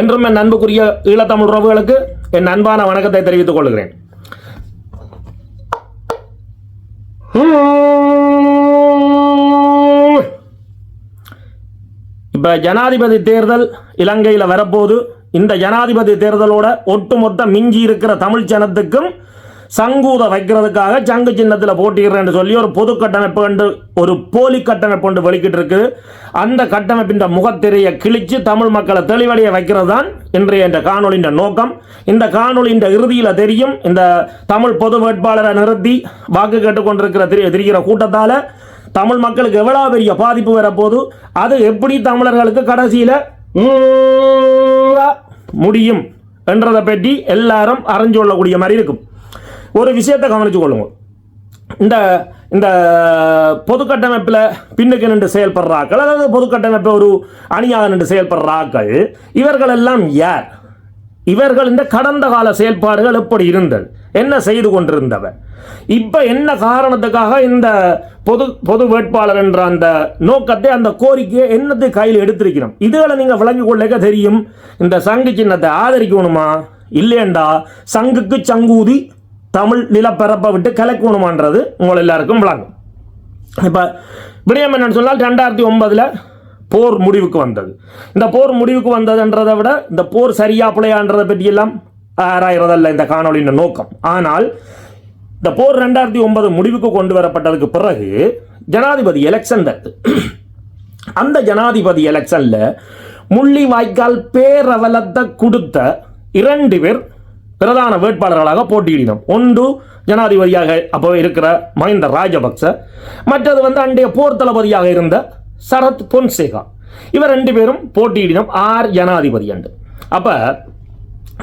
என்றும் என் அன்புக்குரிய ஈழத்தமிழ் உறவுகளுக்கு என் அன்பான வணக்கத்தை தெரிவித்துக் கொள்கிறேன். இப்ப ஜனாதிபதி தேர்தல் இலங்கையில் வரப்போது இந்த ஜனாதிபதி தேர்தலோட ஒட்டுமொத்த மிஞ்சி இருக்கிற தமிழ் ஜனத்துக்கும் சங்கூத வைக்கிறதுக்காக சங்கு சின்னத்தில் போட்டிடுறேன்னு சொல்லி ஒரு பொது கட்டமைப்பு என்று ஒரு போலி கட்டமைப்பு ஒன்று வெளிக்கிட்டு இருக்கு அந்த கட்டமைப்பின் முகத்திரையை கிழிச்சு தமிழ் மக்களை தெளிவடைய வைக்கிறது தான் இன்றைய இந்த காணொலியின் நோக்கம். இந்த காணொலியின் இறுதியில் தெரியும். இந்த தமிழ் பொது வேட்பாளரை நிறுத்தி வாக்கு கேட்டுக்கொண்டிருக்கிற திரி- திரிகிற கூட்டத்தால் தமிழ் மக்களுக்கு எவ்வளோ பெரிய பாதிப்பு வரப்போது அது எப்படி தமிழர்களுக்கு கடைசியில் முடியும் என்றதை பற்றி எல்லாரும் அறிஞ்சு கொள்ளக்கூடிய மாதிரி இருக்கும். ஒரு விஷயத்தை கவனித்து கொள்ளுங்க இந்த இந்த பொது கட்டமைப்பில் பின்னுக்கு நின்று செயல்படுற ஆக்கள் அதாவது பொது கட்டமைப்பை ஒரு அணியாக நின்று செயல்படுற ஆக்கள் இவர்கள் எல்லாம் யார்? இவர்கள் இந்த கடந்த கால செயல்பாடுகள் எப்படி இருந்தது? என்ன செய்து கொண்டிருந்தவ இப்போ என்ன காரணத்துக்காக இந்த பொது பொது வேட்பாளர் என்ற அந்த நோக்கத்தை அந்த கோரிக்கையை என்னத்தை கையில் எடுத்திருக்கிறோம்? இதுகளை நீங்கள் விளங்கி கொள்ளக்க தெரியும். இந்த சங்கு சின்னத்தை ஆதரிக்கணுமா? இல்லையண்டா. சங்குக்கு சங்கூதி தமிழ் நிலப்பரப்பை விட்டு கலக்கணுமான்றது உங்கள் எல்லாருக்கும் விளங்கும். இப்போ விடயம் என்னன்னு சொன்னால் ரெண்டாயிரத்தி ஒன்பதில் போர் முடிவுக்கு வந்தது. இந்த போர் முடிவுக்கு வந்ததுன்றதை விட இந்த போர் சரியா பிள்ளையான்றதை பற்றியெல்லாம் ஆராயிறதல்ல இந்த காணொலியின் நோக்கம். ஆனால் இந்த போர் ரெண்டாயிரத்தி ஒன்பது முடிவுக்கு கொண்டு வரப்பட்டதுக்கு பிறகு ஜனாதிபதி எலெக்ஷன் வருது அந்த ஜனாதிபதி எலெக்ஷனில் முள்ளி வாய்க்கால் பேரவலத்தை கொடுத்த இரண்டு பேர் பிரதான வேட்பாளர்களாக போட்டியிடினோம் ஒன்று ஜனாதிபதியாக அப்போ இருக்கிற மஹிந்த ராஜபக்ச மற்றது வந்து அன்றைய போர் தளபதியாக இருந்த சரத் பொன்சேகா. இவர் ரெண்டு பேரும் போட்டியிடினோம் ஆர் ஜனாதிபதி அண்டு அப்போ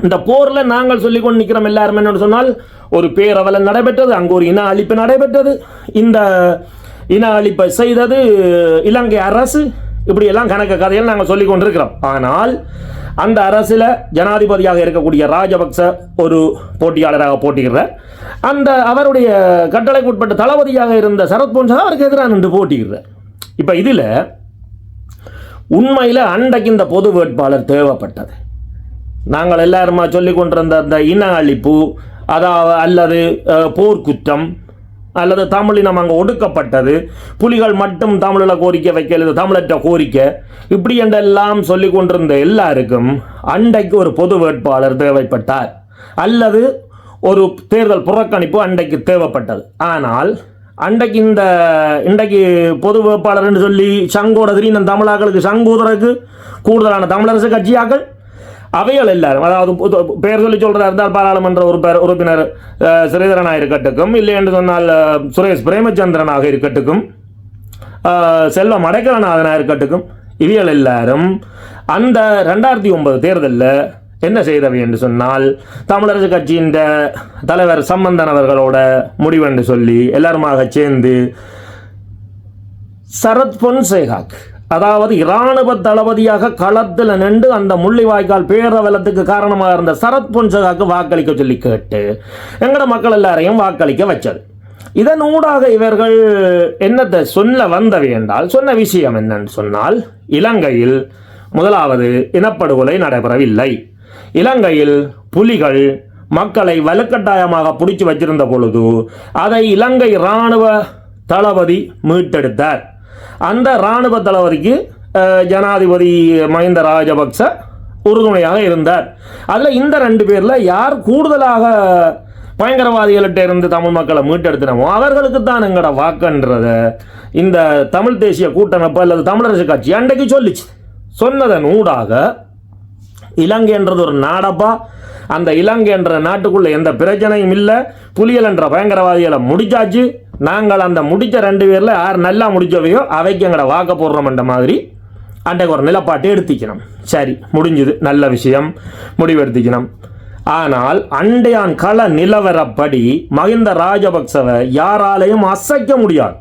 இந்த போரில் நாங்கள் சொல்லிக் கொண்டு நிற்கிறோம் எல்லாரும் என்னன்னு சொன்னால் ஒரு பேரவலம் நடைபெற்றது அங்கு ஒரு இன அழிப்பு நடைபெற்றது. இந்த இன அழிப்பை செய்தது இலங்கை அரசு இப்படி எல்லாம் கணக்கு கதைகள் நாங்கள் சொல்லி கொண்டிருக்கிறோம் ஆனால் அந்த அரசில் ஜனாதிபதியாக இருக்கக்கூடிய ராஜபக்ச ஒரு போட்டியாளராக போட்டியிடுறார். அந்த அவருடைய கட்டளைக்கு உட்பட்ட தளபதியாக இருந்த சரத் பொன்சா அவருக்கு எதிராக நின்று போட்டியிடுறார். இப்போ இதில் உண்மையில் அண்டைக்கு இந்த பொது வேட்பாளர் தேவைப்பட்டது. நாங்கள் எல்லாருமா சொல்லி கொண்டிருந்த அந்த இன அழிப்பு அதாவது அல்லது போர்க்குற்றம் அல்லது தமிழினம் அங்கே ஒடுக்கப்பட்டது. புலிகள் மட்டும் தமிழில் கோரிக்கை வைக்கல தமிழற்ற கோரிக்கை. இப்படி என்றெல்லாம் சொல்லிக் கொண்டிருந்த எல்லாருக்கும் அண்டைக்கு ஒரு பொது வேட்பாளர் தேவைப்பட்டார். அல்லது ஒரு தேர்தல் புறக்கணிப்பு அண்டைக்கு தேவைப்பட்டது. ஆனால் அண்டைக்கு இந்த இன்றைக்கு பொது வேட்பாளர்னு சொல்லி சங்கோட திடீர்னு தமிழாக்களுக்கு சங்கூதருக்கு கூடுதலான தமிழரசு கட்சியாக்கள் அவைகள் எல்லாரும் அதாவது பெயர் சொல்லி சொல்றதா இருந்தால் பாராளுமன்ற உறுப்பினர் உறுப்பினர் அஹ், ஸ்ரீதரனாக இருக்கட்டுக்கும் இல்லை என்று சொன்னால் சுரேஷ் பிரேமச்சந்திரனாக இருக்கட்டுக்கும் செல்வம் அடைக்கலநாதனாக இருக்கட்டுக்கும் இவைகள் எல்லாரும் அந்த ரெண்டாயிரத்தி ஒன்பது தேர்தலில் என்ன செய்தவை என்று சொன்னால் தமிழரசு கட்சியின் தலைவர் சம்பந்தன் அவர்களோட முடிவென்று சொல்லி எல்லாருமாக சேர்ந்து சரத் பொன்சேகாக் அதாவது இராணுவ தளபதியாக களத்தில் நின்று அந்த முள்ளிவாய்க்கால் பேரவலத்துக்கு காரணமாக இருந்த சரத் பொன்சகாக்கு வாக்களிக்க சொல்லி கேட்டு எங்கட மக்கள் எல்லாரையும் வாக்களிக்க வச்சது. இதன் ஊடாக இவர்கள் என்னத்தை சொல்ல வந்தவை என்றால் சொன்ன விஷயம் என்னன்னு சொன்னால் இலங்கையில் முதலாவது இனப்படுகொலை நடைபெறவில்லை. இலங்கையில் புலிகள் மக்களை வலுக்கட்டாயமாக பிடிச்சு வச்சிருந்த பொழுது அதை இலங்கை இராணுவ தளபதி மீட்டெடுத்தார். அந்த இராணுவ தளபதிக்கு ஜனாதிபதி மஹிந்த ராஜபக்ச உறுதுணையாக இருந்தார். அதில் இந்த ரெண்டு பேரில் யார் கூடுதலாக பயங்கரவாதிகள்கிட்ட இருந்து தமிழ் மக்களை மீட்டெடுத்தினமோ அவர்களுக்கு தான் எங்களோட வாக்குன்றத. இந்த தமிழ் தேசிய கூட்டமைப்பு அல்லது தமிழரசு கட்சி அன்றைக்கு சொல்லிச்சு. சொன்னதன் ஊடாக இலங்கை என்றது ஒரு நாடப்பா. அந்த இலங்கை என்ற நாட்டுக்குள்ளே எந்த பிரச்சனையும் இல்லை. புலிகள் என்ற பயங்கரவாதிகளை முடிச்சாச்சு. நாங்கள் அந்த முடித்த ரெண்டு பேரில் யார் நல்லா முடிச்சவையோ அவைக்கு எங்களை வாக்க போடுறோம்ன்ற மாதிரி அன்றைக்கு ஒரு நிலப்பாட்டை எடுத்துக்கணும். சரி முடிஞ்சுது. நல்ல விஷயம். முடிவெடுத்துக்கணும். ஆனால் அண்டையான் கள நிலவரப்படி மகிந்த ராஜபக்சவை யாராலையும் அசைக்க முடியாது.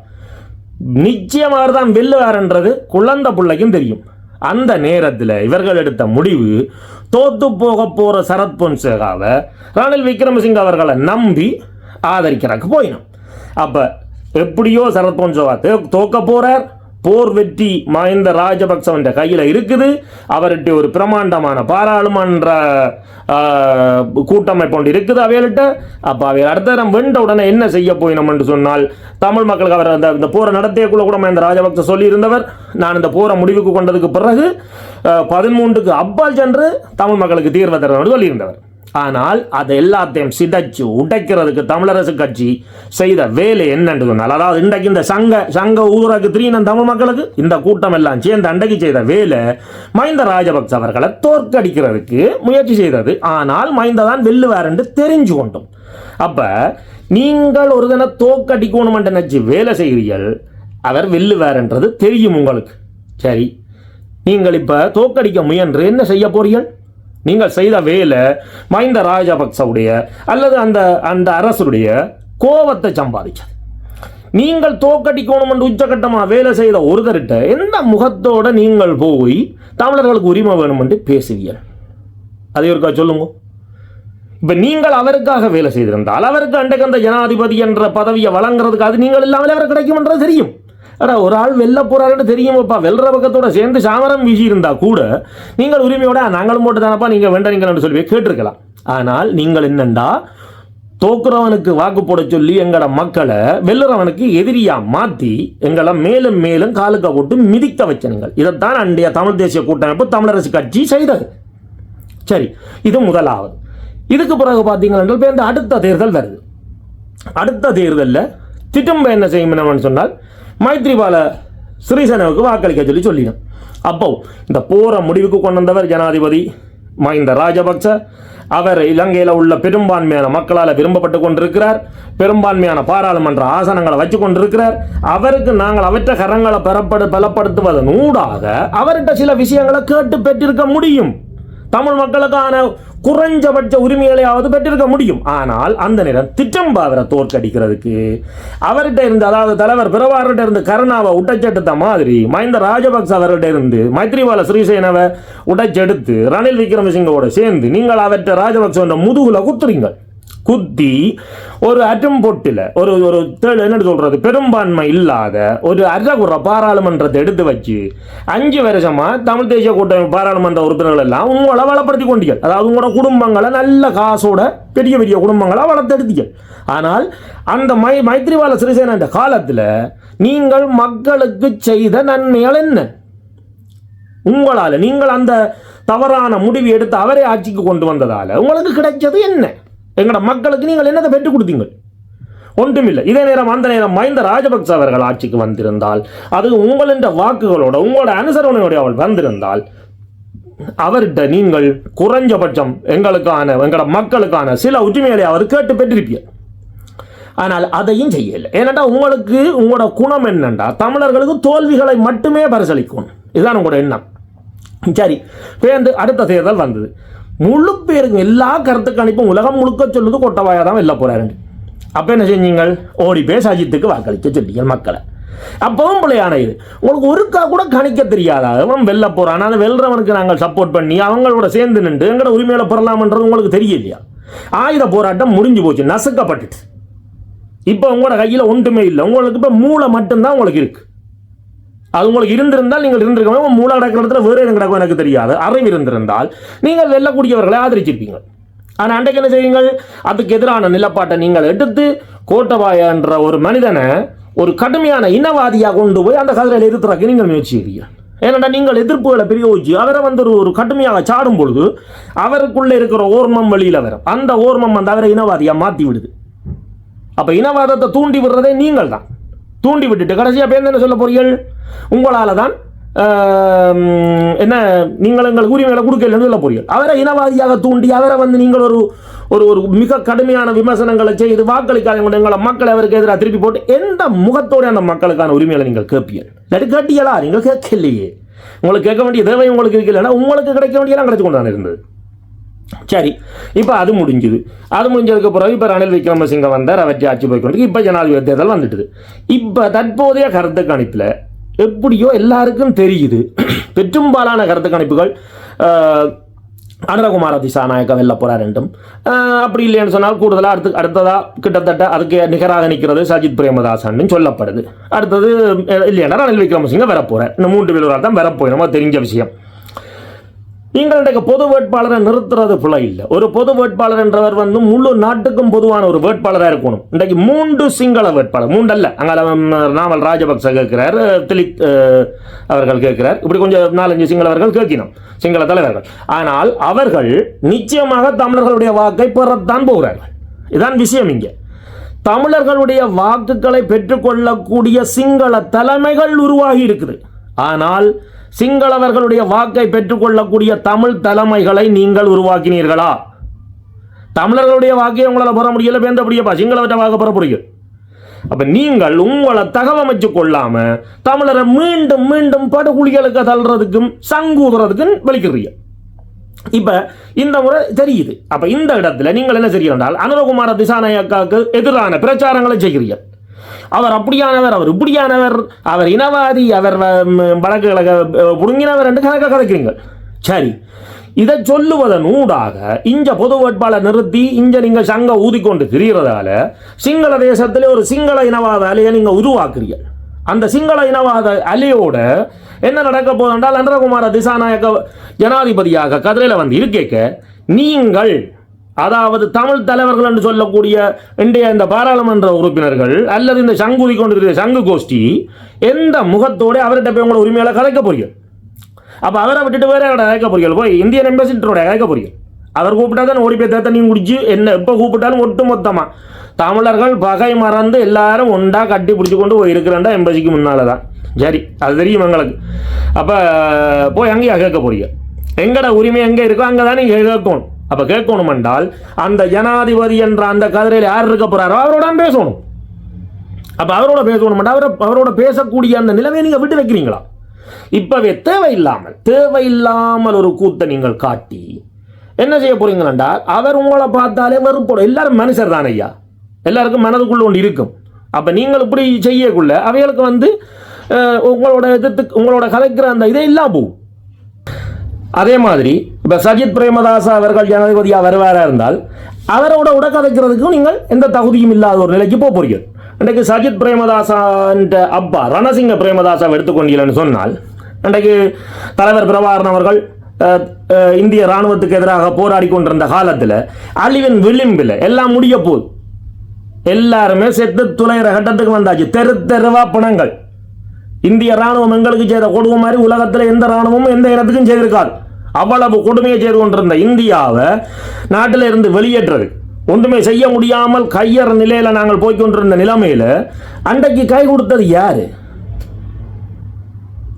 நிச்சயமாக தான் வெல்லுவார்ன்றது குழந்தை பிள்ளைக்கும் தெரியும். அந்த நேரத்தில் இவர்கள் எடுத்த முடிவு தோத்து போக போகிற சரத் பொன்சேகாவை ரணில் விக்ரமசிங்க அவர்களை நம்பி ஆதரிக்கிறக்கு போயினோம். அப்போ எப்படியோ சரத் பொன்சேகா தோக்க போகிறார் போர் வெற்றி மஹிந்த ராஜபக்சவன் கையில் இருக்குது. அவர்கிட்ட ஒரு பிரமாண்டமான பாராளுமன்ற கூட்டமைப்பு ஒன்று இருக்குது அவையிட்ட அப்போ அவை அடுத்த தரம் வென்ற உடனே என்ன செய்ய போயினோம் என்று சொன்னால் தமிழ் மக்களுக்கு அவர் அந்த இந்த போரை நடத்தியக்குள்ள கூட மஹிந்த ராஜபக்ச சொல்லியிருந்தவர் நான் இந்த போரை முடிவுக்கு கொண்டதுக்கு பிறகு பதிமூன்றுக்கு அப்பால் சென்று தமிழ் மக்களுக்கு தீர்வு தரணும் சொல்லியிருந்தவர். ஆனால் அதை எல்லாத்தையும் சிதைச்சு உடைக்கிறதுக்கு தமிழரசு கட்சி செய்த வேலை என்னன்னு சொன்னால் அதாவது இன்றைக்கு இந்த சங்க சங்க ஊரக்கு திரீனம் தமிழ் மக்களுக்கு இந்த கூட்டம் எல்லாம் சேர்ந்து அன்றைக்கு செய்த வேலை மஹிந்த ராஜபக்ச அவர்களை தோற்கடிக்கிறதுக்கு முயற்சி செய்தது. ஆனால் மஹிந்த தான் வெல்லுவார் என்று தெரிஞ்சு கொண்டோம். அப்போ நீங்கள் ஒரு தினம் தோற்கடிக்கணும் நினச்சி வேலை செய்கிறீர்கள் அவர் வெல்லுவார்ன்றது தெரியும் உங்களுக்கு. சரி நீங்கள் இப்போ தோக்கடிக்க முயன்று என்ன செய்ய போறீர்கள்? நீங்கள் செய்த வேலை மைந்த ராஜபக்சவுடைய அல்லது அந்த அந்த அரசுடைய கோபத்தை சம்பாதிச்சது. நீங்கள் தோக்கடிக்கணும் என்று உச்சகட்டமாக வேலை செய்த ஒருத்தர்கிட்ட எந்த முகத்தோட நீங்கள் போய் தமிழர்களுக்கு உரிமை வேணும் என்று பேசுவீர்கள்? அதை இருக்கா சொல்லுங்க. இப்போ நீங்கள் அவருக்காக வேலை செய்திருந்தால் அவருக்கு அன்றைக்கு அந்த ஜனாதிபதி என்ற பதவியை வழங்குறதுக்கு அது நீங்கள் இல்லாமல் அவர் கிடைக்கும்ன்றது தெரியும். அடா ஒரு ஆள் வெல்ல போகிறாருன்னு தெரியுமாப்பா? வெல்ற பக்கத்தோட சேர்ந்து சாமரம் வீசி இருந்தா கூட நீங்கள் உரிமையோட நாங்களும் போட்டு தானப்பா நீங்கள் வேண்டாம் சொல்லி கேட்டிருக்கலாம். ஆனால் நீங்கள் என்னண்டா? தோக்குறவனுக்கு வாக்கு போட சொல்லி எங்களோட மக்களை வெல்லுறவனுக்கு எதிரியாக மாற்றி எங்களை மேலும் மேலும் காலுக்க போட்டு மிதிக்க வச்சனுங்கள் இதைத்தான் அன்றைய தமிழ் தேசிய கூட்டமைப்பு தமிழரசு கட்சி செய்தது. சரி இது முதலாவது. இதுக்கு பிறகு பார்த்தீங்கன்னா இப்போ இந்த அடுத்த தேர்தல் வருது. அடுத்த தேர்தலில் திட்டம்ப என்ன செய்யும் சொன்னால் மைத்ரிபால சிறிசேனாவுக்கு வாக்களிக்க சொல்லி சொல்லிடும் அப்போ இந்த போரை முடிவுக்கு கொண்டு வந்தவர் ஜனாதிபதி மஹிந்த ராஜபக்ச. அவர் இலங்கையில் உள்ள பெரும்பான்மையான மக்களால் விரும்பப்பட்டு கொண்டிருக்கிறார். பெரும்பான்மையான பாராளுமன்ற ஆசனங்களை வச்சு கொண்டிருக்கிறார். அவருக்கு நாங்கள் அவற்றை கரங்களை பெறப்படு பலப்படுத்துவதன் ஊடாக அவர்கிட்ட சில விஷயங்களை கேட்டு பெற்றிருக்க முடியும். தமிழ் மக்களுக்கான குறைஞ்சபட்ச உரிமைகளையாவது பெற்றிருக்க முடியும். ஆனால் அந்த நேரம் திட்டம்பாவரை தோற்கடிக்கிறதுக்கு அவர்கிட்ட இருந்து அதாவது தலைவர் பிரபாகர்கிட்ட இருந்து கருணாவை உடைச்செடுத்த மாதிரி மஹிந்த ராஜபக்ச அவர்கிட்ட இருந்து மைத்ரிபால சிறிசேனவை உடைச்செடுத்து ரணில் விக்ரமசிங்கோட சேர்ந்து நீங்கள் அவற்றை ராஜபக்ச முதுகுல குத்துறீங்க குத்தி ஒரு அட்டம் பொட்டில் ஒரு ஒரு என்ன சொல்கிறது பெரும்பான்மை இல்லாத ஒரு அரகுற பாராளுமன்றத்தை எடுத்து வச்சு அஞ்சு வருஷமாக தமிழ் தேசிய கூட்டமைப்பு பாராளுமன்ற உறுப்பினர்கள் எல்லாம் உங்களை வளப்படுத்தி கொண்டீங்க அதாவது உங்களோட குடும்பங்களை நல்ல காசோட பெரிய பெரிய குடும்பங்களை வளர்த்தெடுத்தீங்க ஆனால் அந்த மை மைத்ரிபால சிறிசேன என்ற காலத்தில் நீங்கள் மக்களுக்கு செய்த நன்மைகள் என்ன? உங்களால் நீங்கள் அந்த தவறான முடிவு எடுத்து அவரே ஆட்சிக்கு கொண்டு வந்ததால் உங்களுக்கு கிடைச்சது என்ன? எங்களோட மக்களுக்கு நீங்கள் என்னதை பெற்றுக் கொடுத்தீங்க? ஒன்றுமில்லை. இதே நேரம் அந்த நேரம் மஹிந்த ராஜபக்ச அவர்கள் ஆட்சிக்கு வந்திருந்தால் அது உங்களின் வாக்குகளோட உங்களோட அனுசரணையோட அவள் வந்திருந்தால் அவர்கிட்ட நீங்கள் குறைஞ்சபட்சம் எங்களுக்கான எங்களோட மக்களுக்கான சில உரிமைகளை அவர் கேட்டு பெற்றிருப்பீர். ஆனால் அதையும் செய்யலை. ஏனென்றா உங்களுக்கு உங்களோட குணம் என்னென்றா தமிழர்களுக்கு தோல்விகளை மட்டுமே பரிசளிக்கும். இதுதான் உங்களோட எண்ணம். சரி பேருந்து அடுத்த தேர்தல் வந்தது. முழு பேருக்கு எல்லா கருத்து கணிப்பும் உலகம் முழுக்க சொல்லுது கொட்டவாயா தான் வெளில போறாரு. அப்போ என்ன செஞ்சீங்கள் ஓடி போய் சஜித்துக்கு வாக்களிக்க சொல்லிங்க மக்களை. அப்பவும் பிள்ளையான இது? உங்களுக்கு ஒருக்கா கூட கணிக்க தெரியாதா? அவன் வெளில போகிறான் அந்த வெல்றவனுக்கு நாங்கள் சப்போர்ட் பண்ணி அவங்களோட சேர்ந்து நின்று எங்களோட உரிமையில பெறலாம்ன்றது உங்களுக்கு தெரியலையா? ஆயுத போராட்டம் முடிஞ்சு போச்சு நசுக்கப்பட்டுட்டு. இப்போ உங்களோட கையில் ஒன்றுமே இல்லை. உங்களுக்கு இப்போ மூளை மட்டும்தான் உங்களுக்கு இருக்குது அது உங்களுக்கு இருந்திருந்தால் நீங்கள் இருந்திருக்க மூளை கிடக்கிற இடத்துல வேறு எதுவும் கிடக்கும் எனக்கு தெரியாது. அறிவு இருந்திருந்தால் நீங்கள் வெல்லக்கூடியவர்களை ஆதரிச்சிருப்பீங்க ஆனால் அன்றைக்கு என்ன செய்வீங்கள்? அதுக்கு எதிரான நிலப்பாட்டை நீங்கள் எடுத்து கோட்டபாய என்ற ஒரு மனிதனை ஒரு கடுமையான இனவாதியாக கொண்டு போய் அந்த கதிரையில் இருத்துறதுக்கு நீங்கள் முயற்சி செய்கிறீர்கள் ஏனென்றால் நீங்கள் எதிர்ப்புகளை பிரயோகிச்சு அவரை வந்து ஒரு ஒரு கடுமையாக சாடும் பொழுது அவருக்குள்ளே இருக்கிற ஓர்மம் வெளியில் வரும். அந்த ஓர்மம் வந்து அவரை இனவாதியாக மாற்றி விடுது. அப்போ இனவாதத்தை தூண்டி விடுறதே நீங்கள் தான் தூண்டி விட்டுட்டு கடைசியாக பேர் என்ன சொல்ல போறீர்கள்? உங்களால் தான் என்ன நீங்கள் எங்களுக்கு உரிமைகளை கொடுக்கலன்னு சொல்ல போறீர்கள் அவரை இனவாதியாக தூண்டி அவரை வந்து நீங்கள் ஒரு ஒரு ஒரு மிக கடுமையான விமர்சனங்களை செய்து வாக்களிக்காத எங்களை மக்களை அவருக்கு எதிராக திருப்பி போட்டு எந்த முகத்தோட அந்த மக்களுக்கான உரிமைகளை நீங்கள் கேட்பீர்கள்? இல்லாட்டி கேட்டீங்களா நீங்கள் கேட்கலையே. உங்களுக்கு கேட்க வேண்டிய தேவை உங்களுக்கு இருக்கலைன்னா உங்களுக்கு கிடைக்க வேண்டியெல்லாம் கிடைச்சு கொண்டு தான் இருந்தது. சரி இப்போ அது முடிஞ்சுது. அது முடிஞ்சதுக்கு பிறகு இப்போ ரணில் விக்ரமசிங்க வந்தார் அவற்றை ஆட்சி போய்க்கொண்டு இப்போ ஜனாதிபதி தேர்தல் வந்துட்டுது. இப்போ தற்போதைய கருத்து கணிப்பில் எப்படியோ எல்லாருக்கும் தெரியுது. பெரும்பாலான கருத்து கணிப்புகள் ஆஹ், அனுரகுமார திசாநாயக்க வெல்ல போகிறார் என்றும். அப்படி இல்லைன்னு சொன்னால் கூடுதலாக அடுத்து அடுத்ததாக கிட்டத்தட்ட அதுக்கு நிகராக நிற்கிறது சஜித் பிரேமதாசன் சொல்லப்படுது. அடுத்தது இல்லைன்னா ரணில் விக்ரமசிங்க வரப்போகிறேன் இந்த மூன்று பேர் தான் வரப்போய் நம்ம தெரிஞ்ச விஷயம். நீங்கள் இன்றைக்கு பொது வேட்பாளரை நிறுத்துறது பிழை இல்லை. ஒரு பொது வேட்பாளர் என்றவர் வந்து முழு நாட்டுக்கும் பொதுவான ஒரு வேட்பாளராக இருக்கணும். இன்றைக்கு மூன்று சிங்கள வேட்பாளர் மூன்று அல்ல அங்கே நாமல் ராஜபக்ச கேட்கிறார் திலித் அவர்கள் கேட்கிறார். இப்படி கொஞ்சம் நாலஞ்சு சிங்களவர்கள் கேட்கணும் சிங்கள தலைவர்கள். ஆனால் அவர்கள் நிச்சயமாக தமிழர்களுடைய வாக்கை பெறத்தான் போகிறார்கள். இதான் விஷயம் இங்கே. தமிழர்களுடைய வாக்குகளை பெற்றுக்கொள்ளக்கூடிய சிங்கள தலைமைகள் உருவாகி இருக்குது. ஆனால் சிங்களவர்களுடைய வாக்கை பெற்றுக்கொள்ளக்கூடிய தமிழ் தலைமைகளை நீங்கள் உருவாக்கினீர்களா? தமிழர்களுடைய வாக்கை உங்களால் பெற முடியல பேந்தபடியப்பா சிங்களவற்ற வாக்கு பெற முடியும் அப்போ நீங்கள் உங்களை தகவமைச்சு கொள்ளாமல் தமிழரை மீண்டும் மீண்டும் படுகுழிகளுக்கு தள்ளுறதுக்கும் சங்கூதுறதுக்கும் வெளிக்கிறீங்க இப்போ இந்த முறை தெரியுது. அப்போ இந்த இடத்துல நீங்கள் என்ன செய்ய என்றால் அனுரகுமார திசாநாயக்காவுக்கு எதிரான பிரச்சாரங்களை செய்கிறீர்கள். அவர் அப்படியானவர் அவர் இப்படியானவர் அவர் இனவாதி அவர் வ- வடக்கு புடுங்கினவர் என்று கணக்க கதைக்கிறீங்க சரி. இதை சொல்லுவதன் ஊடாக இஞ்ச பொது வேட்பாளர் நிறுத்தி இஞ்ச நீங்க சங்க ஊதிக்கொண்டு திரிகிறதால சிங்கள தேசத்திலே ஒரு சிங்கள இனவாத அலையை நீங்க உருவாக்குறீங்க அந்த சிங்கள இனவாத அலையோட என்ன நடக்க போதென்றால் அன்றகுமார திசாநாயக்க ஜனாதிபதியாக கதிரையில் வந்து இருக்கேக்க நீங்கள் அதாவது தமிழ் தலைவர்கள் என்று சொல்லக்கூடிய இன்றைய இந்த பாராளுமன்ற உறுப்பினர்கள் அல்லது இந்த சங்குதி கொண்டிருக்கிற சங்கு கோஷ்டி எந்த முகத்தோட அவர்கிட்ட போய் உங்களோட உரிமையால கலைக்க போறீங்க அப்போ அவரை விட்டுட்டு வேற யாரோட கலைக்க போறீங்க போய் இந்தியன் எம்பசிட்டரோட கலைக்க போறீங்க அவர் கூப்பிட்டா தான் ஓடி போய் தண்ணியும் குடிச்சு என்ன எப்போ கூப்பிட்டாலும் ஒட்டு மொத்தமா. தமிழர்கள் பகை மறந்து எல்லாரும் ஒண்டா கட்டி பிடிச்சி கொண்டு போய் இருக்கிறாண்டா எம்பசிக்கு முன்னால் தான் சரி அது தெரியும் எங்களுக்கு. அப்போ போய் அங்கேயும் கேட்க போறீங்க? எங்கட உரிமை எங்கே இருக்கோ அங்கே தான் நீங்கள் கேட்கணும். அப்போ கேட்கணும் என்றால் அந்த ஜனாதிபதி என்ற அந்த கதிரையில் யார் இருக்க போறாரோ அவரோட பேசணும். அப்போ அவரோட பேசணும் அவரை அவரோட பேசக்கூடிய அந்த நிலைமையை நீங்கள் விட்டு வைக்கிறீங்களா? இப்பவே தேவையில்லாமல் தேவையில்லாமல் ஒரு கூத்தை நீங்கள் காட்டி என்ன செய்ய போறீங்களா அவர் உங்களை பார்த்தாலே வெறுப்போட. எல்லாரும் மனுஷர் தான் ஐயா. எல்லாருக்கும் மனதுக்குள்ள ஒன்று இருக்கும். அப்போ நீங்கள் இப்படி செய்யக்குள்ள அவைகளுக்கு வந்து உங்களோட எதிர்த்து உங்களோட கலைக்கிற அந்த இதே இல்லாம போகும். அதே மாதிரி இப்போ சஜித் பிரேமதாசா அவர்கள் ஜனாதிபதியாக வருவாராக இருந்தால் அவரோட உடக்கதைக்கிறதுக்கும் நீங்கள் எந்த தகுதியும் இல்லாத ஒரு நிலைக்கு போக போகிறீர்கள் இன்றைக்கு சஜித் பிரேமதாசான் அப்பா ரணசிங்க பிரேமதாசாவை எடுத்துக்கொண்டீங்கன்னு சொன்னால் இன்றைக்கு தலைவர் பிரபாகரன் அவர்கள் இந்திய ராணுவத்துக்கு எதிராக போராடி கொண்டிருந்த காலத்தில் அழிவின் விளிம்பில் எல்லாம் முடிய போகுது. எல்லாருமே செத்து துளையிற கட்டத்துக்கு வந்தாச்சு. தெரு தெருவா பிணங்கள். இந்திய ராணுவம் எங்களுக்கு செய்த கொடுமை மாதிரி உலகத்தில் எந்த ராணுவமும் எந்த இடத்துக்கும் செய்திருக்காது. அவ்வளவு கொடுமையை செய்து கொண்டிருந்த இந்தியாவை நாட்டில் இருந்து வெளியேற்றது. ஒன்றுமே செய்ய முடியாமல் கையற நிலையில் நாங்கள் போய் கொண்டிருந்த நிலைமையில அன்றைக்கு கை கொடுத்தது யார்?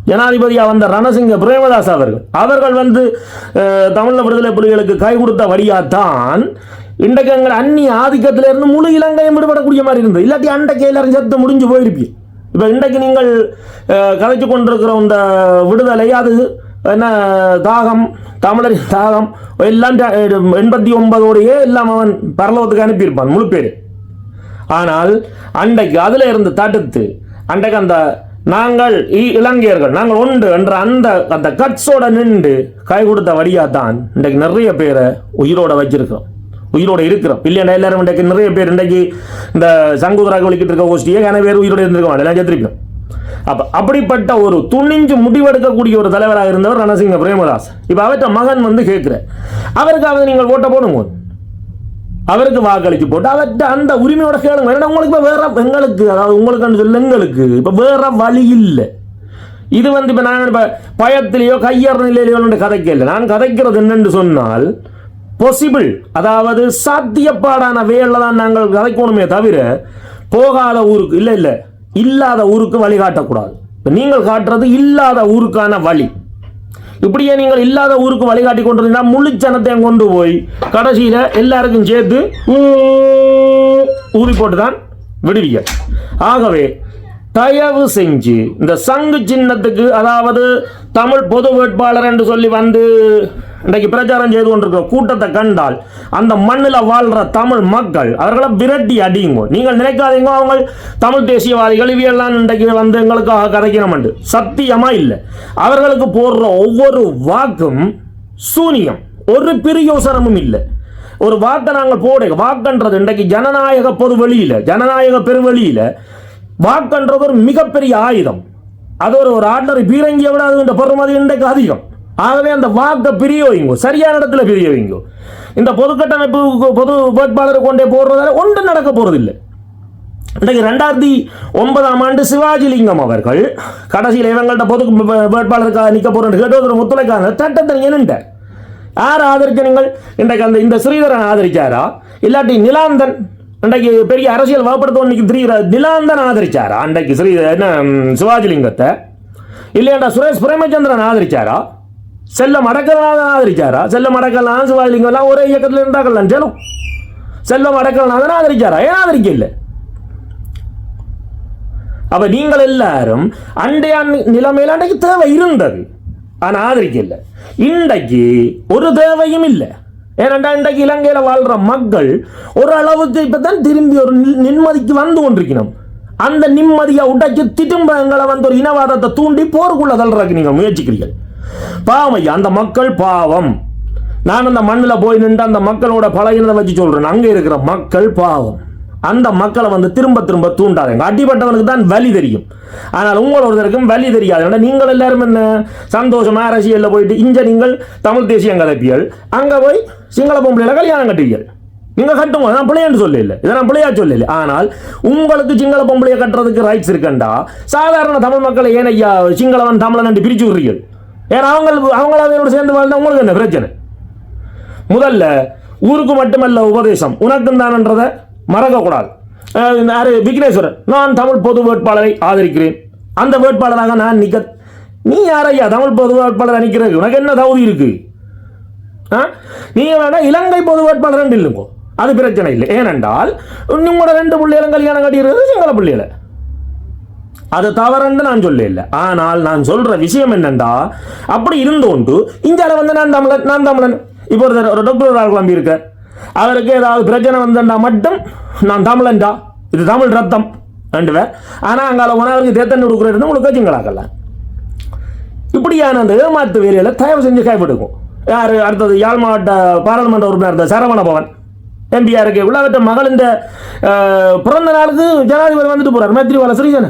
ஜனாதிபதியாக வந்த ரணசிங்க பிரேமதாஸ் அவர்கள். அவர்கள் வந்து தமிழ் விடுதலை புலிகளுக்கு கை கொடுத்த வழியாத்தான் இன்றைக்கு எங்கள் அந்நிய ஆதிக்கத்திலிருந்து முழு இலங்கையும் விடுபடக்கூடிய மாதிரி இருந்தது. இல்லாட்டி அண்டை கையில் செத்து முடிஞ்சு போயிருப்பீங்க. இப்போ இன்றைக்கு நீங்கள் கதைச்சு கொண்டிருக்கிற இந்த விடுதலை அது என்ன தாகம் தமிழரின் தாகம் எல்லாம் எண்பத்தி ஒன்பதோடையே எல்லாம் அவன் பரலோகத்துக்கு அனுப்பியிருப்பான் முழு பேர். ஆனால் அன்றைக்கு அதில் இருந்து தடுத்து அன்றைக்கு அந்த நாங்கள் இ- இலங்கையர்கள் நாங்கள் உண்டு என்ற அந்த அந்த கட்ஸோட நின்று கை கொடுத்த வழியாக தான் இன்றைக்கு நிறைய பேரை உயிரோட வச்சிருக்கிறோம். உயிரோட இருக்கிறோம். இல்லையா எல்லாரும் இன்றைக்கு நிறைய பேர் இன்றைக்கு இந்த சங்குதராக வலிக்கிட்டு இருக்க கோஷ்டியை கன பேர் உயிரோட இருந்திருக்கோம். எல்லாம் செத்துருக்கோம் அப்போ அப்படிப்பட்ட ஒரு துணிஞ்சு முடிவெடுக்கக்கூடிய ஒரு தலைவராக இருந்தவர் ரணசிங்க பிரேமதாஸ். இப்போ அவர்கிட்ட மகன் வந்து கேட்குற அவருக்காக நீங்கள் ஓட்ட போடுங்க. அவருக்கு வாக்களித்து போட்டு அவர்கிட்ட அந்த உரிமையோட கேளுங்க. ஏன்னா உங்களுக்கு இப்போ வேற எங்களுக்கு அதாவது உங்களுக்கு சொல்ல எங்களுக்கு. இப்போ வேற வழி இல்லை. இது வந்து இப்போ நான் இப்போ பயத்திலேயோ கையற நிலையிலையோ கதைக்கல. நான் கதைக்கிறது என்னென்று சொன்னால் பொசிபிள் அதாவது சாத்தியப்பாடான வேலில் தான் நாங்கள் கதைக்கணுமே தவிர போகாத ஊருக்கு இல்லை இல்லை இல்லாத ஊருக்கு வழி காட்டக்கூடாது நீங்கள் காட்டுறது இல்லாத ஊருக்கான வழி இப்படியே நீங்கள் இல்லாத ஊருக்கு வழிகாட்டி கொண்டிருந்தா முழு ஜனத்தையும் கொண்டு போய் கடைசியில் எல்லாருக்கும் சேர்த்து ஊ- ஊதி போட்டு தான் விடுவீங்க ஆகவே தயவு செஞ்சு இந்த சங்கு சின்னத்துக்கு அதாவது தமிழ் பொது வேட்பாளர் என்று சொல்லி வந்து இன்றைக்கு பிரச்சாரம் செய்து கொண்டிருக்கிற கூட்டத்தை கண்டால் அந்த மண்ணில் வாழ்கிற தமிழ் மக்கள் அவர்களை விரட்டி அடியுங்க. நீங்கள் நினைக்காதீங்க அவங்க தமிழ் தேசியவாதிகள் இவையெல்லாம் இன்றைக்கு வந்து எங்களுக்காக கதைக்கணும்ண்டு. சத்தியமாக இல்லை. அவர்களுக்கு போடுற ஒவ்வொரு வாக்கும் சூனியம். ஒரு பிரயோசனமும் இல்லை. ஒரு வாக்கை நாங்கள் போட வாக்குன்றது இன்றைக்கு ஜனநாயக பொது வெளியில் ஜனநாயக பெருவெளியில் வாக்குன்றது ஒரு மிகப்பெரிய ஆயுதம். அது ஒரு ஒரு ஆர்டினரி பீரங்கியை விட அது இந்த பொறுமதி இன்றைக்கு அதிகம். ஆகவே அந்த வாக்கை பிரிய வைங்க சரியான இடத்துல பிரிய வைங்க இந்த பொது கட்டமைப்பு பொது வேட்பாளரை கொண்டே போடுறதால ஒன்றும் நடக்க போறதில்லை. இன்றைக்கு ரெண்டாயிரத்தி ஒன்பதாம் ஆண்டு சிவாஜி லிங்கம் அவர்கள் கடைசியில் இவங்கள்ட்ட பொது வேட்பாளருக்காக நிற்க போறேன்னு கேட்டு ஒரு முத்துளைக்கான சட்டத்தை நின்றுட்டார் யார் ஆதரிக்கிறீங்கள் இன்றைக்கு அந்த இந்த ஸ்ரீதரன் ஆதரிச்சாரா இல்லாட்டி நிலாந்தன்? அன்றைக்கு பெரிய அரசியல் வகப்படுத்த இன்னைக்கு திரிகிற நிலாந்தன் ஆதரிச்சாரா? அன்றைக்கு ஸ்ரீ என்ன சிவாஜிலிங்கத்தை? இல்லையாண்டா சுரேஷ் பிரேமச்சந்திரன் ஆதரிச்சாரா? செல்லம் அடக்கல்நாதன் ஆதரிச்சாரா? செல்லம் அடக்கல்நாதன் சிவாஜிலிங்கம்லாம் ஒரே இயக்கத்தில் இருந்தாக்கலாம் சேலும் செல்லம் அடக்கல்நாதன் ஆதரிச்சாரா? ஏன் ஆதரிக்க இல்லை? அப்ப நீங்கள் எல்லாரும் அண்டைய நிலைமையில் அன்றைக்கு தேவை இருந்தது. ஆனா ஆதரிக்கல இன்றைக்கு ஒரு தேவையும் இல்லை. ஏனென்றா இன்றைக்கு இலங்கையில் வாழ்கிற மக்கள் ஒரு அளவுக்கு இப்பதான் திரும்பி ஒரு நிம்மதிக்கு வந்து கொண்டிருக்கணும். அந்த நிம்மதியை உடைச்சு திரும்ப எங்களை வந்து ஒரு இனவாதத்தை தூண்டி போருக்குள்ள தள்ளுறதுக்கு நீங்கள் முயற்சிக்கிறீர்கள். பாவம் ஐயா அந்த மக்கள் பாவம். நான் அந்த மண்ணில் போய் நின்று அந்த மக்களோட பழகினதை வச்சு சொல்கிறேன் அங்கே இருக்கிற மக்கள் பாவம். அந்த மக்களை வந்து திரும்ப திரும்ப தூண்டாதுங்க. அடிப்பட்டவனுக்கு தான் வலி தெரியும். ஆனால் உங்கள் ஒருத்தருக்கும் வலி தெரியாது. நீங்கள் எல்லாரும் என்ன? சந்தோஷமா அரசியலில் போயிட்டு இங்கே நீங்கள் தமிழ் தேசியம் கலப்பியல் அங்கே போய் சிங்கள பொம்பளையில் கல்யாணம் கட்டுவீர்கள். நீங்கள் கட்டுங்க. நான் பிள்ளைன்னு சொல்ல இல்லை இதை நான் பிள்ளையா சொல்ல இல்லை ஆனால் உங்களுக்கு சிங்கள பொம்பளையை கட்டுறதுக்கு ரைட்ஸ் இருக்கண்டா? சாதாரண தமிழ் மக்களை ஏன் ஐயா சிங்களவன் தமிழன் என்று பிரிச்சு விடுறீர்கள் ஏன்னா அவங்களுக்கு அவங்களோட சேர்ந்து வாழ்ந்தா உங்களுக்கு என்ன பிரச்சனை? முதல்ல ஊருக்கு மட்டுமல்ல உபதேசம். உனக்கும் தானன்றதை? மறக்கக்கூடாது. யாரு? விக்னேஸ்வரன். நான் தமிழ் பொது வேட்பாளரை ஆதரிக்கிறேன். அந்த வேட்பாளராக நான் நிக்க நீ யாரையா? தமிழ் பொது வேட்பாளர் அணிக்கிறது. உனக்கு என்ன தகுதி இருக்கு? ஆ? நீங்க வேணா இலங்கை பொது வேட்பாளர் இல்லைங்கோ. அது பிரச்சனை இல்லை. ஏனென்றால் உங்களோட ரெண்டு பிள்ளைகளும் கல்யாணம் கட்டிடுறது சிங்கள பிள்ளைகளை அது தவறுன்னு நான் சொல்ல இல்லை ஆனால் நான் சொல்ற விஷயம் என்னண்டா அப்படி இருந்தோண்டு இந்தியாவில் வந்து நான் தமிழன் நான் தமிழன். இப்போ ஒரு ஒரு டாக்டர் ஆள் கிளம்பி இருக்க அவருக்கு ஏதாவது பிரச்சனை வந்தா மட்டும் நான் தமிழன்டா. இது தமிழ் ரத்தம். ரெண்டு பேர். ஆனால் அங்கால உணவருக்கு தேத்தன் தேத்தண்ணி கொடுக்குறது உங்களுக்கு கட்சிங்களாக்கல இப்படியான அந்த ஏமாத்து வேலையில் தயவு செஞ்சு கைப்பட்டுக்கும் யார்? அடுத்தது யாழ் மாவட்ட பாராளுமன்ற உறுப்பினர் இருந்த சரவண பவன் எம்பியா இருக்கு உள்ளவற்ற மகள் இந்த பிறந்த நாளுக்கு ஜனாதிபதி வந்துட்டு போகிறார் மேத்ரிவால சிறிசேன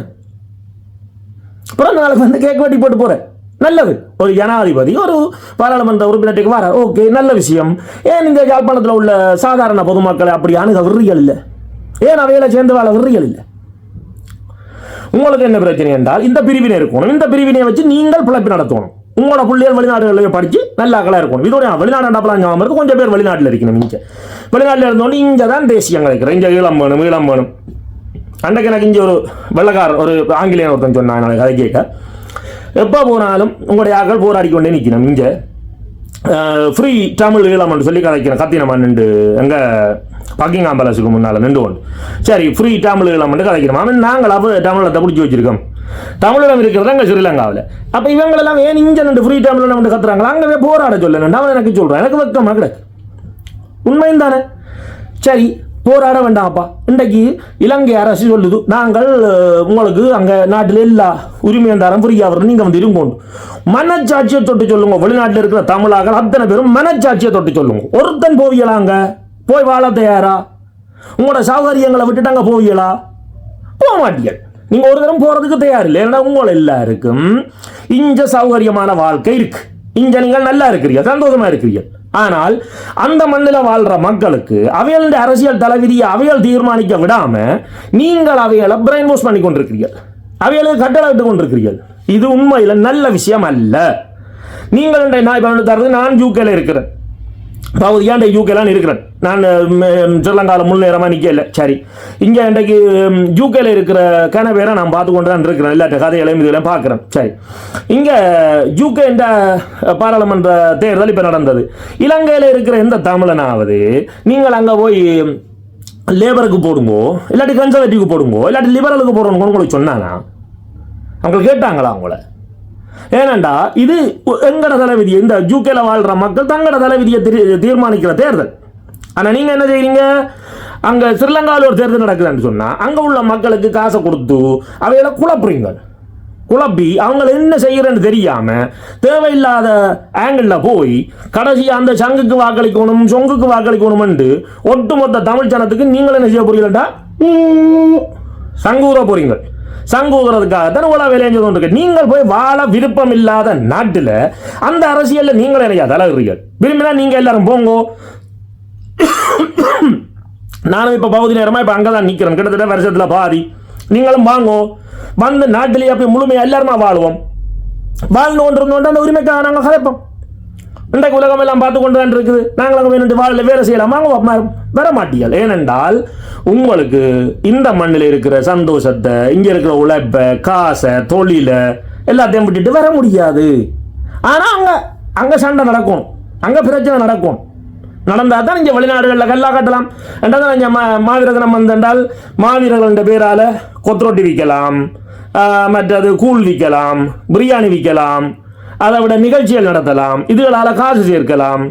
பிறந்த நாளுக்கு வந்து கேக் வெட்டி போட்டு போகிறேன் நல்லது. ஒரு ஜனாதிபதி ஒரு பாராளுமன்ற உறுப்பினருக்கு வர ஓகே நல்ல விஷயம். ஏன் இந்த யாழ்ப்பாணத்தில் உள்ள சாதாரண பொதுமக்களை அப்படி அணுக இல்லை? ஏன் அவையில் சேர்ந்து வாழ விர்றிகள் இல்லை? உங்களுக்கு என்ன பிரச்சனை என்றால் இந்த பிரிவினை இருக்கணும். இந்த பிரிவினை வச்சு நீங்கள் பிழைப்பு நடத்தணும். உங்களோட பிள்ளைகள் வெளிநாடுகளில் படிச்சு நல்ல அக்கலாக இருக்கணும். இதோட வெளிநாடு அண்டாப்பலாம் ஞாபகம் இருக்கு. கொஞ்சம் பேர் வெளிநாட்டில் இருக்கணும் இங்கே. வெளிநாட்டில் இருந்தோன்னு இங்கே தான் தேசியம் கிடைக்கிறேன் இங்கே ஈழம் வேணும் ஈழம் வேணும். அன்றைக்கு எனக்கு இங்கே ஒரு வெள்ளக்காரர் ஒரு ஆங்கிலேயன் ஒருத்தன் சொன்னான் எனக்கு கதை கேட்க. எப்போ போனாலும் உங்களுடைய ஆக்கள் போராடி கொண்டே நிற்கணும். இங்கே ஃப்ரீ தமிழ் ஈழம்னு சொல்லி கதைக்கிறேன். கத்தினமா நின்று எங்கே பக்கிங்காம் பேலஸுக்கு முன்னால் நின்று கொண்டு சரி ஃப்ரீ தமிழ் ஈழம்னு கதைக்கிறோம். அவன் நாங்கள் அப்போ தமிழத்தை பிடிச்சி வச்சிருக்கோம். தமிழகம் இருக்கிறது அங்கே ஸ்ரீலங்காவில். அப்போ இவங்களெல்லாம் ஏன் இங்கே நின்று ஃப்ரீ தமிழ் வந்து கத்துறாங்களா? அங்கே போராட சொல்லணும் அவன் எனக்கு சொல்கிறான் எனக்கு வெக்கமா கிடையாது உண்மையும் தானே? சரி போராட வேண்டாம்ப்பா. இன்றைக்கு இலங்கை அரசு சொல்லுது நாங்கள் உங்களுக்கு அங்கே நாட்டில் எல்லா உரிமையும் தரம் புரியாவது நீங்கள் வந்து இருங்கோண்டு மனச்சாட்சியை தொட்டு சொல்லுங்க. வெளிநாட்டில் இருக்கிற தமிழாக்கள் அத்தனை பேரும் மனச்சாட்சியை தொட்டு சொல்லுங்க. ஒருத்தன் போவியலாங்க போய் வாழ தயாரா? உங்களோட சௌகரியங்களை விட்டுட்டு அங்கே போவியலா? போக மாட்டீங்க நீங்கள் ஒரு தரம் போகிறதுக்கு தயார் இல்லை. ஏன்னா உங்கள் எல்லாருக்கும் இஞ்ச சௌகரியமான வாழ்க்கை இருக்குது இங்கே நீங்கள் நல்லா இருக்கிறீங்க சந்தோஷமாக இருக்கிறீங்க ஆனால் அந்த மண்ணில் வாழ்ற மக்களுக்கு அவைகளுடைய அரசியல் தலைவிதியை அவைகள் தீர்மானிக்க விடாம நீங்கள் அவைகளை பிரெயின் வாஷ் பண்ணி கொண்டிருக்கிறீர்கள். அவைகளுக்கு கட்டளை கொண்டிருக்கிறீர்கள். இது உண்மையில் நல்ல விஷயம் அல்ல. நீங்கள் நான் இப்போ தரது நான் யூகேல இருக்கிறேன். பகுதி ஏன்டா யூகேலாம் இருக்கிறேன் நான் ஸ்ரீலங்காவில் முன்னேறமாக நிற்கல சரி. இங்கே இன்றைக்கு யூகேல இருக்கிற கன பேரை நான் பார்த்து கொண்டு தான் இருக்கிறேன். இல்லாட்ட கதைகளையும் இதெல்லாம் பார்க்குறேன். சரி. இங்கே யூகே என்ற பாராளுமன்ற தேர்தல் இப்போ நடந்தது. இலங்கையில் இருக்கிற எந்த தமிழனாவது நீங்கள் அங்கே போய் லேபருக்கு போடுங்கோ இல்லாட்டி கன்சர்வேட்டிவ்க்கு போடுங்கோ இல்லாட்டி லிபரலுக்கு போடுறோம் உங்களுக்கு சொன்னானா? அவங்க கேட்டாங்களா அவங்கள? ஏனண்டா இது எங்கட தலைவிதி? இந்த ஜூகேல வாழ்ற மக்கள் தங்கட தலைவிதியை தீர்மானிக்கிற தேர்தல். ஆனால் நீங்கள் என்ன செய்கிறீங்க அங்கே ஸ்ரீலங்காவில் ஒரு தேர்தல் நடக்குதுன்னு சொன்னால் அங்கே உள்ள மக்களுக்கு காசை கொடுத்து அவைகளை குழப்புறீங்க. குழப்பி அவங்க என்ன செய்கிறேன்னு தெரியாமல் தேவையில்லாத ஆங்கிளில் போய் கடைசி அந்த சங்குக்கு வாக்களிக்கணும் சொங்குக்கு வாக்களிக்கணும்னு ஒட்டுமொத்த தமிழ் ஜனத்துக்கு நீங்கள் என்ன செய்ய போறீங்களா சங்கூர போறீங்க. சங்கூதுறதுக்காகத்தான் உலக வேலையை செஞ்சு இருக்கு. நீங்கள் போய் வாழ விருப்பம் இல்லாத நாட்டில் அந்த அரசியலில் நீங்களும் என்ன தலைவர்கள் விரும்பினா நீங்கள் எல்லாரும் போங்கோ. நானும் இப்போ பகுதி நேரமாக இப்போ அங்கே தான் நிற்கிறேன் கிட்டத்தட்ட வருஷத்தில் பாதி. நீங்களும் வாங்கோ. வந்து நாட்டிலேயே அப்படி முழுமையாக எல்லாருமா வாழ்வோம். வாழ்ந்து கொண்டு அந்த உரிமைக்காக நாங்கள் கலைப்போம். இன்றைக்கு உலகம் எல்லாம் பார்த்து கொண்டு தான் இருக்குது. நாங்கள் அங்கே வேணும் வாழல வேலை செய்யலாம். வாங்க வர மாட்டீங்கள் ஏனென்றால் உங்களுக்கு இந்த மண்ணில் இருக்கிற சந்தோஷத்தை இங்கே இருக்கிற உழைப்பை காசை தொழிலை எல்லாத்தையும் விட்டுட்டு வர முடியாது. ஆனால் அங்கே அங்கே சண்டை நடக்கும். அங்கே பிரச்சனை நடக்கும். நடந்தால் தான் இங்கே வெளிநாடுகளில் கல்லா கட்டலாம். ரெண்டாவது இங்கே மா மாவீரகனம் வந்தென்றால் மாவீரர்கள் பேரால் கொத்ரொட்டி விற்கலாம். மற்றது கூழ் விற்கலாம் பிரியாணி விற்கலாம். அதை விட நிகழ்ச்சிகள் நடத்தலாம் இதுகளால் காசு சேர்க்கலாம்.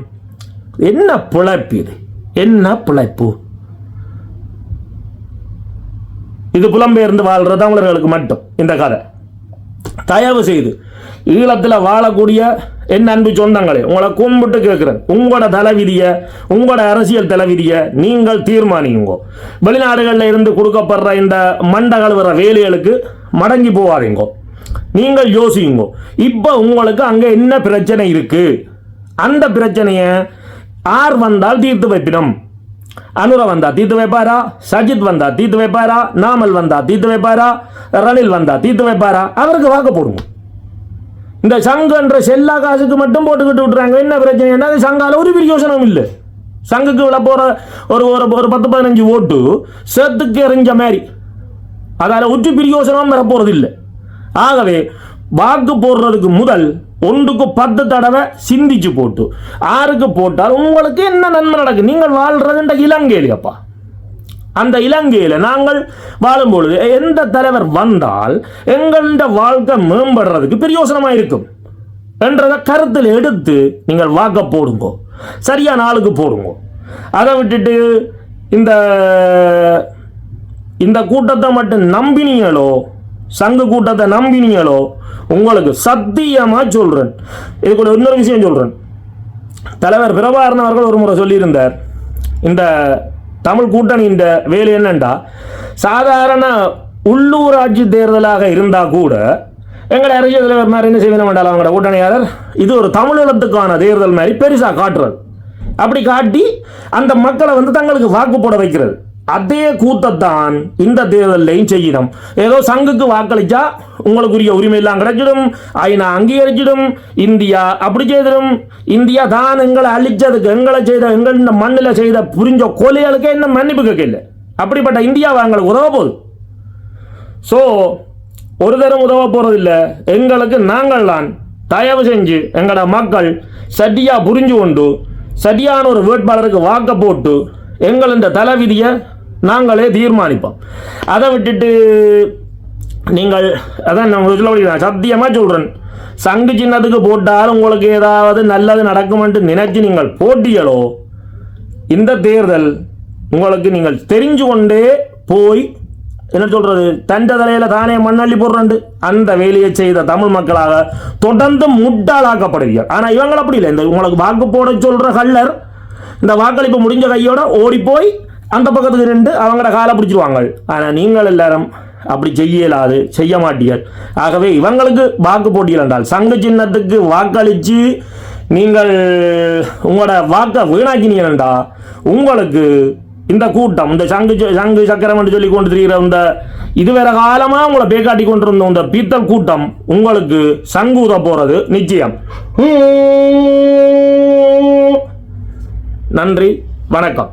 என்ன பிழைப்பு இது? என்ன பிழைப்பு? இது புலம்பெயர்ந்து வாழ்ற தமிழர்களுக்கு மட்டும் இந்த கதை. தயவு செய்து ஈழத்தில் வாழக்கூடிய என் அன்பு சொந்தங்களே உங்களை கும்பிட்டு கேட்குறேன். உங்களோட தலைவிதியை உங்களோட அரசியல் தலைவிதியை நீங்கள் தீர்மானியுங்கோ. வெளிநாடுகளில் இருந்து கொடுக்கப்படுற இந்த மண்ட கழுவுற வேலைகளுக்கு மடங்கி போவாதீங்கோ நீங்கள் யோசிங்க இப்போ உங்களுக்கு அங்கே என்ன பிரச்சனை இருக்கு? அந்த பிரச்சனையை யார் வந்தால் தீர்த்து வைப்பினோம் அனுர வந்தா தீர்த்து வைப்பாரா? சஜித் வந்தா தீர்த்து வைப்பாரா? நாமல் வந்தா தீர்த்து வைப்பாரா? ரணில் வந்தா தீர்த்து வைப்பாரா? அவருக்கு வாக்கு போடுங்க. இந்த சங்கன்ற செல்லா காசுக்கு மட்டும் போட்டுக்கிட்டு விட்டுறாங்க. என்ன பிரச்சனை? அது சங்கால ஒரு பிரயோசனம் இல்லை. சங்குக்கு விழ போற ஒரு ஒரு ஒரு பத்து பதினஞ்சு ஓட்டு செத்துக்கு எறிஞ்ச மாதிரி. அதால் உச்சி பிரயோசனம் வர போறது இல்லை ஆகவே வாக்கு போடுறதுக்கு முதல் ஒன்றுக்கு பத்து தடவை சிந்திச்சு போட்டு ஆறுக்கு போட்டால் உங்களுக்கு என்ன நன்மை நடக்கும்? நீங்கள் வாழ்றதுன்ற இலங்கையில அப்பா அந்த இலங்கையில் நாங்கள் வாழும்பொழுது எந்த தலைவர் வந்தால் எங்கள வாழ்க்கை மேம்படுறதுக்கு பிரயோசனமாக இருக்கும். என்றதை கருத்தில் எடுத்து நீங்கள் வாக்க போடுங்க. சரியான ஆளுக்கு போடுங்க. அதை விட்டுட்டு இந்த இந்த கூட்டத்தை மட்டும் நம்பினீங்களோ சங்க கூட்டத்தை நம்பினீங்களோ உங்களுக்கு சத்தியமாக சொல்கிறேன் இது கூட இன்னொரு விஷயம் சொல்கிறேன் தலைவர் பிரபாகரன் அவர்கள் ஒரு முறை சொல்லியிருந்தார். இந்த தமிழ் கூட்டணியின் வேலை என்னென்றா சாதாரண உள்ளூராட்சி தேர்தலாக இருந்தால் கூட எங்களை அரசியல் தலைவர் மாதிரி என்ன செய்வேன் வேண்டாம் அவங்களோட கூட்டணியாளர்? இது ஒரு தமிழகத்துக்கான தேர்தல் மாதிரி பெருசாக காட்டுறது. அப்படி காட்டி அந்த மக்களை வந்து தங்களுக்கு வாக்கு போட வைக்கிறது. அதே கூத்தத்தான் இந்த தேர்தலையும் செய்யணும். ஏதோ சங்குக்கு வாக்களிச்சா உங்களுக்குரிய உரிமை எல்லாம் கிடைச்சிடும். ஐநா அங்கீகரிச்சிடும். இந்தியா அப்படி செய்திடும். இந்தியா தான் எங்களை அழிச்சதுக்கு எங்களை செய்த எங்கள் இந்த மண்ணில் செய்த புரிஞ்ச கொலைகளுக்கு என்ன மன்னிப்பு கேட்கல? அப்படிப்பட்ட இந்தியாவை எங்களுக்கு உதவ போகுது. ஸோ ஒரு தரம் உதவ இல்லை எங்களுக்கு நாங்கள் தான் தயவு செஞ்சு எங்களோட மக்கள் சரியாக புரிஞ்சு கொண்டு சரியான ஒரு வேட்பாளருக்கு வாக்க போட்டு எங்கள் இந்த தலைவிதியை நாங்களே தீர்மானிப்போம். அதை விட்டுட்டு நீங்கள் அதான் நான் சொல்ல சத்தியமாக சொல்கிறேன் சங்கு சின்னத்துக்கு போட்டால் உங்களுக்கு ஏதாவது நல்லது நடக்குமென்று நினைச்சு நீங்கள் போட்டியலோ இந்த தேர்தல் உங்களுக்கு நீங்கள் தெரிஞ்சு கொண்டே போய் என்ன சொல்கிறது தண்ட தலையில் தானே மண்ணள்ளி போடுறாண்டு அந்த வேலையை செய்த தமிழ் மக்களாக தொடர்ந்து முட்டாளாக்கப்படுவீர்கள். ஆனால் இவங்களை அப்படி இல்லை. இந்த உங்களுக்கு வாக்கு போட சொல்கிற கள்ளர் இந்த வாக்களிப்பு முடிஞ்ச கையோட ஓடி போய் அந்த பக்கத்துக்கு நின்று அவங்களோட காலை பிடிச்சிருவாங்க. ஆனால் நீங்கள் எல்லாரும் அப்படி செய்யலாது செய்ய மாட்டீர்கள். ஆகவே இவங்களுக்கு வாக்கு போட்டிகள் என்றால் சங்கு சின்னத்துக்கு வாக்களித்து நீங்கள் உங்களோட வாக்கை வீணாக்கினீங்கடா உங்களுக்கு இந்த கூட்டம் இந்த சங்கு சங்கு சக்கரம் என்று சொல்லி கொண்டு திரிகிற இந்த இதுவரை காலமாக உங்களை பேக்காட்டி கொண்டிருந்த இந்த பீத்தல் கூட்டம் உங்களுக்கு சங்கு ஊத போகிறது நிச்சயம். நன்றி வணக்கம்.